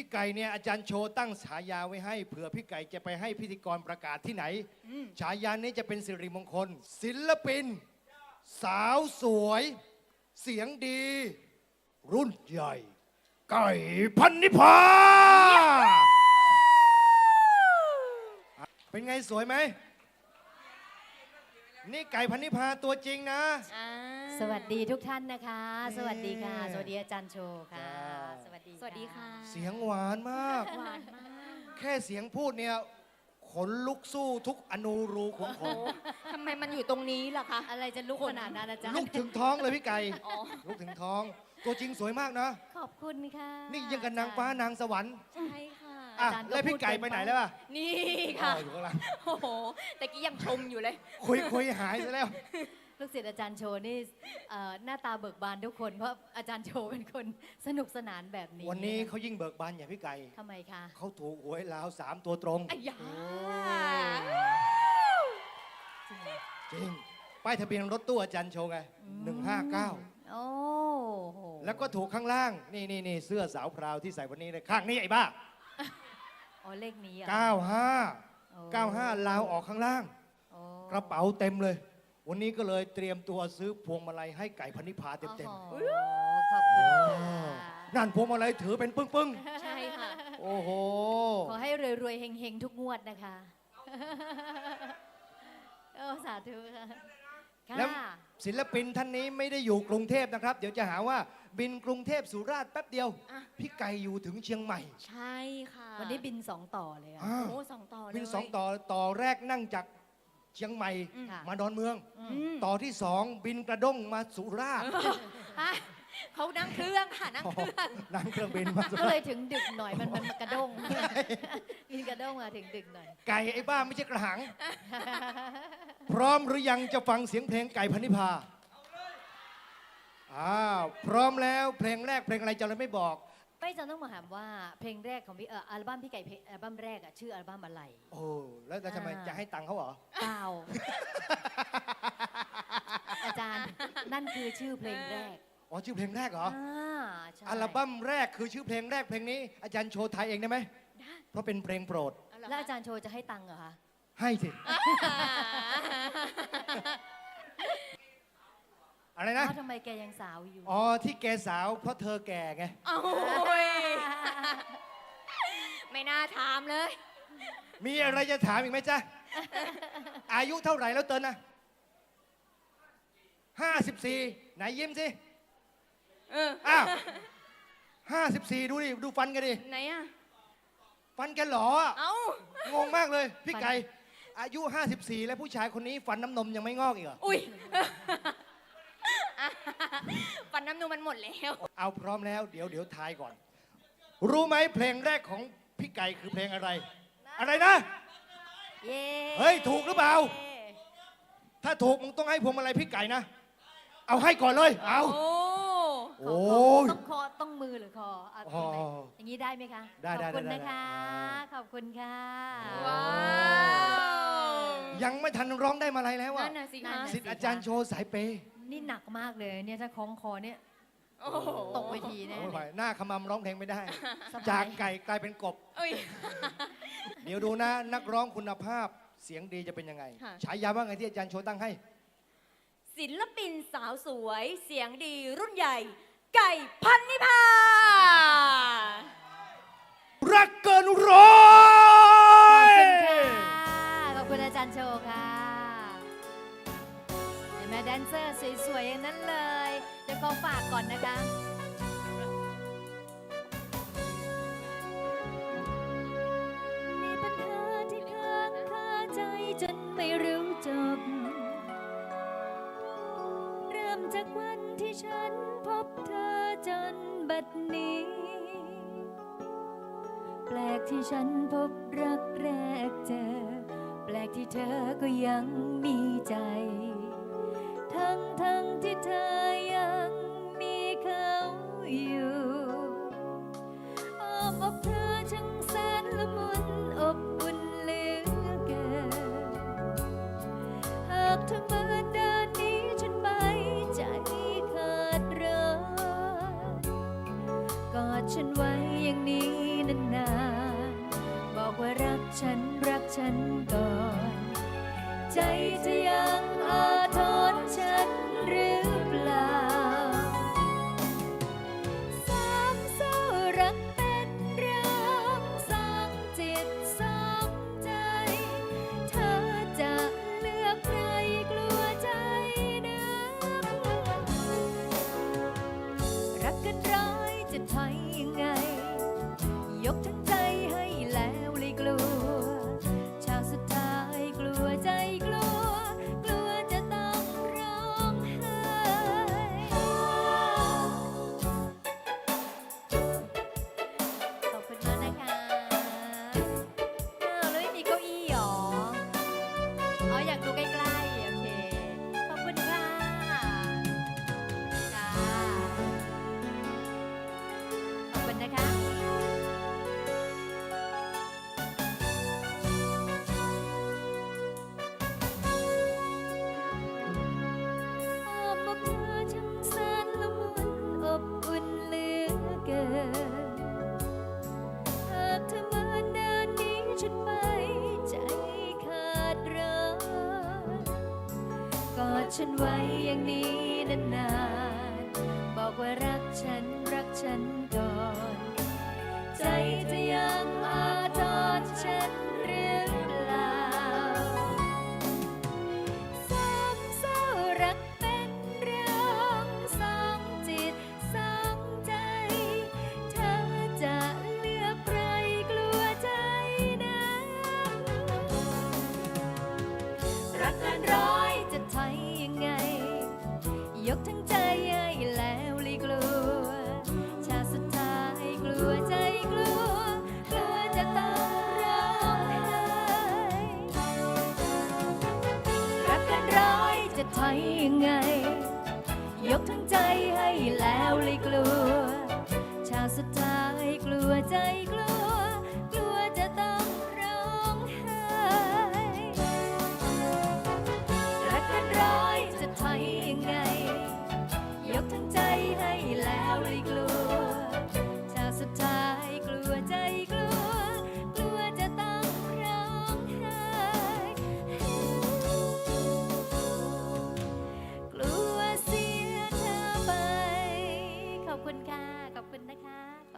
พี่ไก่เนี่ยอาจารย์โชว์ตั้งฉายาไว้ให้เผื่อพี่ไก่จะไปให้พิธีกรประกาศที่ไหนฉายานี้จะเป็นสิริมงคล ศิลปิน สาวสวย เสียงดี รุ่นใหญ่ ไก่พันนิพาเป็นไงสวยไหมนี่ไก่พันนิพาตัวจริงนะอ่าสวัสดีทุกท่านนะคะนี่สวัสดีค่ะ สวัสดีอาจารย์โชว์ค่ะจ้า สวัสดีสวัสดีค่ะเสียงหวานมาก หวานมากแค่เสียงพูดเนี่ยขนลุกสู้ทุกอนูรูของผมทำไมมันอยู่ตรงนี้ล่ะคะ อะไรจะลุกขนาดนั้นอาจารลุกย์ถึงท้องเลยพี่ไก่อ๋อลุกถึงท้อง ตัวจริงสวยมากนะ ขอบคุณค่ะ นี่ยังกับนางฟ้านางสวรรค์ใช่ค่ะอะอาจารย์ก็แล้วพี่ไก่พูดเกินไปไหนไปแล้วอะนี่ค่ะอ๋ออยู่ข้างหลังโอ้โหแต่กี้ยังชมอยู่เลย คุยคุยหายซะแล้ว ลูกศิษย์อาจารย์โชว์นี่เอ่อหน้าตาเบิกบานทุกคน เพราะอาจารย์โชว์เป็นคนสนุกสนานแบบนี้วันนี้เขายิ่งเบิกบานอย่างพี่ไก่ทำไมคะเขาถูกหวยลาวสามตัวตรงอ้ยาจริงเหรอจริงป้ายทะเบียนรถตู้อาจารย์โชว์ไงหนึ่งห้าเก้าโอ้โหแล้วก็ถูกข้างล่างนี่นี่นี่เสื้อสาวพราวที่ใส่วันนี้เลยข้างนี้ไอ้บ้าอ๋อเลขนี้อะ95โอ้95ลาวออกข้างล่าง โอ้กระเป๋าเต็มเลย วันนี้ก็เลยเตรียมตัวซื้อพวงมาลัยให้ไก่พันนิพาเต็มโอ้โหขอบคุณค่ะๆนั่นพวงมาลัยถือเป็นปึ้งใช่ค่ะ ๆ โอ้โห ขอให้รวยๆเฮงๆ ทุกงวดนะคะโอ้สาธุค่ะแล้ว ค่ะศิลปินท่านนี้ไม่ได้อยู่กรุงเทพนะครับ เดี๋ยวจะหาว่าบินกรุงเทพสุราษฎร์แป๊บเดียว อะ พี่ไก่อยู่ถึงเชียงใหม่ ใช่ค่ะวันนี้บินสองต่อเลยอะอ่าโอ้สองต่อเลยบินสองต่อต่อแรกนั่งจาก เชียงใหม่ อืมค่ะ มาดอนเมืองอือืมมต่อที่สองบินกระด้งมาสุราษฎร์อะเขานั่งเครื่องค่ะนั่งเครื่องนั่งเครื่องบินมาสุก็ราษฎร์เลยถึงดึกหน่อยมันมันกระด้งบินกระด้งมาถึงดึกหน่อย ไก่ไอ้บ้าไม่ใช่กระหัง พร้อมหรือยังจะฟังเสียงเพลงไก่พันนิพาอ้าวพร้อมแล้วเพลงแรกเพลงอะไรจะเลยไม่บอก ไม่จำต้องมาถามว่าเพลงแรกของพี่เอออัลบั้มพี่ไก่เพลงอัลบั้มแรกอะชื่ออัลบั้มอะไร โอ้แล้วแล้วทำไมอ่าจะให้ตังค์เขาเหรอ เปล่า อาจารย์นั่นคือชื่อเพลงแรกอ๋อชื่อเพลงแรกเหรออ่าใช่อัลบั้มแรกคือชื่อเพลงแรกเพลงนี้ อาจารย์โชว์ไทยเองได้ไหมได้เพราะเป็นเพลงโปรดเเหแล้วอาจารย์โชว์จะให้ตังค์เหรอคะให้สิ อะไรนะเอ้าทำไมแกยังสาวอยู่อ๋อที่แกสาวเพราะเธอแก่ไง โอ้ยไม่น่าถามเลย มีอะไรจะถามอีกไหมจ๊ะ อายุเท่าไหร่แล้วเตินนะห้าสิบสี่ไหนยิ้มสิเออ อ้าวห้าสิบสี่ดูดิ ดูฟันกันดิ ไหนอะ ฟันแกหลออะเอ้า งงมากเลย พี่ไก่ อายุ 54 แล้วผู้ชายคนนี้ฟันน้ำนมยังไม่งอกอีกเหรอ อุ้ยฟันน้ำนู มันหมดแล้วเอาพร้อมแล้วเดี๋ยวเดี๋ยวทายก่อน รู้ไหมเพลงแรกของพี่ไก่คือเพลงอะไร อะไรนะ เย้เฮ้ยถูกหรือเปล่า ถ้าถูกมึงต้องให้พวงมาลัยพี่ไก่นะ เอาให้ก่อนเลย เอา โอ้โอ้ยต้องคอต้องมือหรือคออะอ๋ออย่างนี้ได้ไหมคะได้ได้ขอบคุณได้นะคะได้ขอบคุณค่ะ ว้าวยังไม่ทันร้องได้มาอะไรแล้วอะนั่นน่ะสินั่คะนน่ะ สิทธิ์อาจารย์โชว์สายเปย์นี่หนักมากเลยเนี่ยถ้าคล้องคอเนี่ย โอ้โห ตกเวทีแน่โอ้ยไหวหน้าขมำร้องเพลงไม่ได้ สบายจากไก่กลายเป็นกบ เอ้ย เดี๋ยวดูนะนักร้องคุณภาพเสียงดีจะเป็นยังไงค่ะ ฉายาว่าไงที่อาจารย์โชว์ตั้งให้ ศิลปินสาวสวยเสียงดีรุ่นใหญ่ ไก่พันนิพา รักเกินร้อขอบคุณยค่ะขอบคุณอาจารย์โชว์ค่ะเห็นไหมแดนเซอร์สวยๆอย่างนั้นเลย เดี๋ยวขอฝากก่อนนะคะ มีปัญหาที่ค้างคาใจจนไม่รู้จบ เริ่มจากวันที่ฉันพบเธอจนบัดนี้ แปลกที่ฉันพบรักแรกเจอ แปลกที่เธอก็ยังมีใจ ทั้งทั้งที่เธอยังมีเขาอยู่อ้อมเธอช่างแสนละมุนอบอุ่นเหลือเกินหากเธอเมื่อเดินนี้ฉันไปใจขาดร้อนกอดฉันไว้อย่างนี้นานๆบอกว่ารักฉันรักฉันก่อน ใจจะยังอ่อน ฉันไว้อย่างนี้นาน ไทยยังไง ยกทั้งใจให้แล้วเลยกลัว ชาติสุดท้ายกลัวใจกลัว